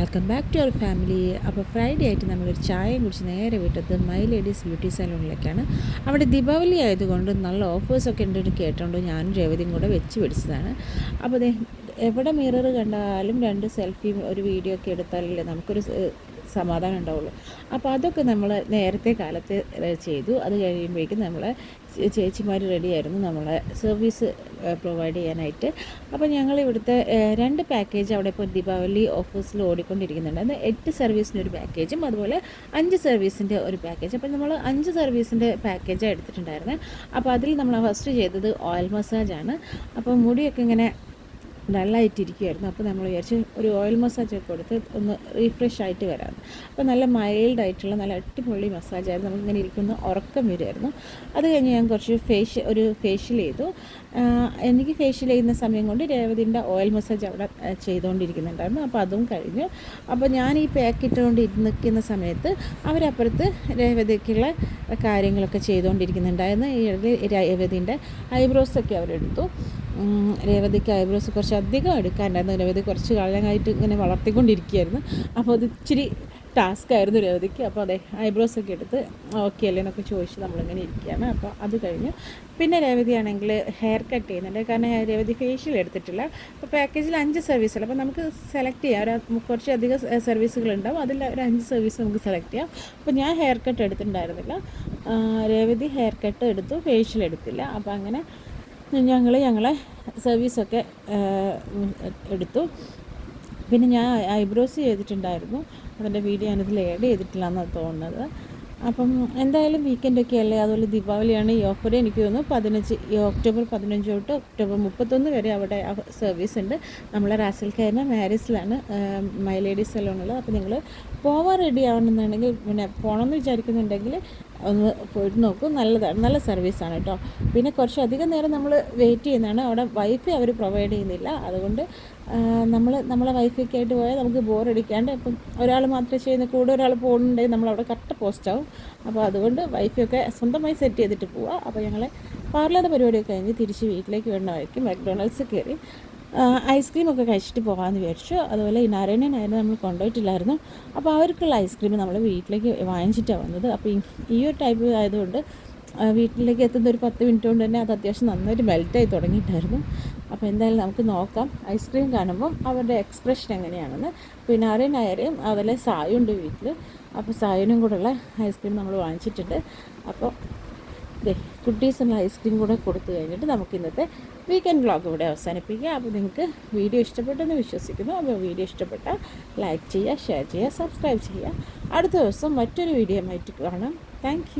Welcome back to our family അപ്പോൾ Friday ആയിട്ട് നമ്മളൊരു ചായയും കുടിച്ച് നേരെ വിട്ടത് മൈ ലേഡീസ് ബ്യൂട്ടി സലൂണിലേക്കാണ് അവിടെ ദീപാവലി ആയതുകൊണ്ട് നല്ല ഓഫേഴ്സൊക്കെ ഉണ്ട് കേട്ടോണ്ട് ഞാനും രേവതിയും കൂടെ വെച്ച് പിടിച്ചതാണ്. അപ്പോൾ എവിടെ മിറർ കണ്ടാലും രണ്ട് സെൽഫിയും ഒരു വീഡിയോ ഒക്കെ എടുത്താലല്ലേ നമുക്കൊരു സമാധാനം ഉണ്ടാവുള്ളൂ. അപ്പോൾ അതൊക്കെ നമ്മൾ നേരത്തെ കാലത്ത് ചെയ്തു. അത് കഴിയുമ്പോഴേക്കും നമ്മൾ ചേച്ചിമാർ റെഡിയായിരുന്നു നമ്മളെ സർവീസ് പ്രൊവൈഡ് ചെയ്യാനായിട്ട്. അപ്പോൾ ഞങ്ങൾ ഇവിടുത്തെ രണ്ട് പാക്കേജ് അവിടെ ഇപ്പോൾ ദീപാവലി ഓഫീസിൽ ഓടിക്കൊണ്ടിരിക്കുന്നുണ്ട്. അത് എട്ട് സർവീസിന്റെ ഒരു പാക്കേജും അതുപോലെ അഞ്ച് സർവീസിന്റെ ഒരു പാക്കേജ്. അപ്പോൾ നമ്മൾ അഞ്ച് സർവീസിന്റെ പാക്കേജാണ് എടുത്തിട്ടുണ്ടായിരുന്നത് അപ്പോൾ അതിൽ നമ്മൾ ഫസ്റ്റ് ചെയ്തത് ഓയിൽ മസാജാണ്. അപ്പോൾ മുടിയൊക്കെ ഇങ്ങനെ ഡള്ളായിട്ടിരിക്കുമായിരുന്നു അപ്പോൾ നമ്മൾ വിചാരിച്ച് ഒരു ഓയിൽ മസാജ് ഒക്കെ കൊടുത്ത് ഒന്ന് റീഫ്രഷ് ആയിട്ട് വരാം അപ്പോൾ നല്ല മൈൽഡ് ആയിട്ടുള്ള നല്ല അടിപൊളി മസാജായിരുന്നു നമുക്കിങ്ങനെ ഇരിക്കുന്ന ഉറക്കം വരുമായിരുന്നു അത് കഴിഞ്ഞ് ഞാൻ കുറച്ച് ഫേഷ്യൽ ഒരു ഫേഷ്യൽ ചെയ്തു. എനിക്ക് ഫേഷ്യൽ ചെയ്യുന്ന സമയം കൊണ്ട് രേവതിന്റെ ഓയിൽ മസാജ് അവിടെ ചെയ്തുകൊണ്ടിരിക്കുന്നുണ്ടായിരുന്നു. അപ്പോൾ അതും കഴിഞ്ഞു. അപ്പോൾ ഞാൻ ഈ പാക്ക് ഇട്ടുകൊണ്ട് നിൽക്കുന്ന സമയത്ത് അവരപ്പുറത്ത് രേവതിക്കുള്ള കാര്യങ്ങളൊക്കെ ചെയ്തുകൊണ്ടിരിക്കുന്നുണ്ടായിരുന്നു. ഈ രേവതിന്റെ ഐബ്രോസൊക്കെ അവരെടുത്തു. രേവതിക്ക് ഐബ്രോസ് കുറച്ച് അധികം എടുക്കാനുണ്ടായിരുന്നു. രേവതി കുറച്ച് കാലമായിട്ട് ഇങ്ങനെ വളർത്തിക്കൊണ്ടിരിക്കുകയായിരുന്നു. അപ്പോൾ അത് ഇച്ചിരി ടാസ്ക് ആയിരുന്നു രേവതിക്ക്. അപ്പോൾ അതെ ഐബ്രോസ് ഒക്കെ എടുത്ത് ഓക്കെ അല്ലേ എന്നൊക്കെ ചോദിച്ച് നമ്മളിങ്ങനെ ഇരിക്കുകയാണ്. അപ്പോൾ അത് കഴിഞ്ഞു പിന്നെ രേവതി ആണെങ്കിൽ ഹെയർ കട്ട് ചെയ്യുന്നുണ്ട്. കാരണം രേവതി ഫേഷ്യൽ എടുത്തിട്ടില്ല. അപ്പോൾ പാക്കേജിൽ അഞ്ച് സർവീസുകൾ അപ്പോൾ നമുക്ക് സെലക്ട് ചെയ്യാം. ഒരു കുറച്ച് അധികം സർവീസുകളുണ്ടാവും അതിൽ ഒരു അഞ്ച് സർവീസ് നമുക്ക് സെലക്ട് ചെയ്യാം. അപ്പോൾ ഞാൻ ഹെയർ കട്ട് എടുത്തിട്ടുണ്ടായിരുന്നില്ല. രേവതി ഹെയർ കട്ട് എടുത്തു ഫേഷ്യൽ എടുത്തില്ല. അപ്പോൾ അങ്ങനെ ഞങ്ങൾ ഞങ്ങളെ സർവീസൊക്കെ എടുത്തു. പിന്നെ ഞാൻ ഐബ്രോസ് ചെയ്തിട്ടുണ്ടായിരുന്നു. അതിന്റെ വീഡിയോ ഞാനിതിൽ ആഡ് ചെയ്തിട്ടില്ല എന്നാണ് തോന്നുന്നത്. അപ്പം എന്തായാലും വീക്കെൻഡൊക്കെ അല്ലേ? അതുപോലെ ദീപാവലിയാണ് ഈ ഓഫർ എനിക്ക് തോന്നുന്നു പതിനഞ്ച് ഒക്ടോബർ പതിനഞ്ച് തൊട്ട് ഒക്ടോബർ മുപ്പത്തൊന്ന് വരെ അവിടെ സർവീസ് ഉണ്ട്. നമ്മളെ റാസൽ കൈമ മാരീസിലാണ് മൈ ലേഡീസ് സലോണുള്ളത് അപ്പോൾ നിങ്ങൾ പോവാൻ റെഡി ആവണമെന്നുണ്ടെങ്കിൽ പിന്നെ പോകണമെന്ന് വിചാരിക്കുന്നുണ്ടെങ്കിൽ ഒന്ന് പോയിട്ട് നോക്കൂ. നല്ലതാണ് നല്ല സർവീസാണ് കേട്ടോ. പിന്നെ കുറച്ചധികം നേരം നമ്മൾ വെയിറ്റ് ചെയ്യുന്നതാണ്. അവിടെ വൈഫൈ അവർ പ്രൊവൈഡ് ചെയ്യുന്നില്ല. അതുകൊണ്ട് നമ്മൾ നമ്മളെ വൈഫൈക്ക് ആയിട്ട് പോയാൽ നമുക്ക് ബോർ അടിക്കാണ്ട് ഇപ്പം ഒരാൾ മാത്രമേ ചെയ്യുന്ന കൂടെ ഒരാൾ പോകുന്നുണ്ടെങ്കിൽ നമ്മളവിടെ കറക്റ്റ് പോസ്റ്റാവും അപ്പോൾ അതുകൊണ്ട് വൈഫൈ ഒക്കെ സ്വന്തമായി സെറ്റ് ചെയ്തിട്ട് പോവുക അപ്പോൾ ഞങ്ങൾ പാർലറുടെ പരിപാടിയൊക്കെ കഴിഞ്ഞ് തിരിച്ച് വീട്ടിലേക്ക് വേണമായിരിക്കും മക്ഡൊണാൾഡ്സ് കയറി. ഐസ്ക്രീമൊക്കെ കഴിച്ചിട്ട് പോകാമെന്ന് വിചാരിച്ചു. അതുപോലെ ഈ നാരായണനായിരുന്നു നമ്മൾ കൊണ്ടുപോയിട്ടില്ലായിരുന്നു. അപ്പോൾ അവർക്കുള്ള ഐസ്ക്രീം നമ്മൾ വീട്ടിലേക്ക് വാങ്ങിച്ചിട്ടാണ് വന്നത്. അപ്പോൾ ഈ ഒരു ടൈപ്പ് ആയതുകൊണ്ട് വീട്ടിലേക്ക് എത്തുന്ന ഒരു പത്ത് മിനിറ്റ് കൊണ്ട് തന്നെ അത് അത്യാവശ്യം നന്നായിട്ട് മെൽറ്റായി തുടങ്ങിയിട്ടായിരുന്നു. അപ്പോൾ എന്തായാലും നമുക്ക് നോക്കാം. ഐസ്ക്രീം കാണുമ്പം അവരുടെ എക്സ്പ്രഷൻ എങ്ങനെയാണെന്ന്. പിന്നെ ആരെയും അതുപോലെ സായുണ്ട് വീട്ടിൽ അപ്പോൾ സായനും കൂടെയുള്ള ഐസ്ക്രീം നമ്മൾ വാങ്ങിച്ചിട്ടുണ്ട്. അപ്പോൾ ദേ കുട്ടീസിനുള്ള ഐസ്ക്രീം കൂടെ കൊടുത്തു കഴിഞ്ഞിട്ട് നമുക്ക് ഇന്നത്തെ വീക്കെൻഡ് വ്ളോഗ് ഇവിടെ അവസാനിപ്പിക്കുക അപ്പോൾ നിങ്ങൾക്ക് വീഡിയോ ഇഷ്ടപ്പെട്ടെന്ന് വിശ്വസിക്കുന്നു. അപ്പോൾ വീഡിയോ ഇഷ്ടപ്പെട്ടാൽ ലൈക്ക് ചെയ്യുക ഷെയർ ചെയ്യുക സബ്സ്ക്രൈബ് ചെയ്യുക. അടുത്ത ദിവസം മറ്റൊരു വീഡിയോ ആയിട്ട് കാണാം. താങ്ക്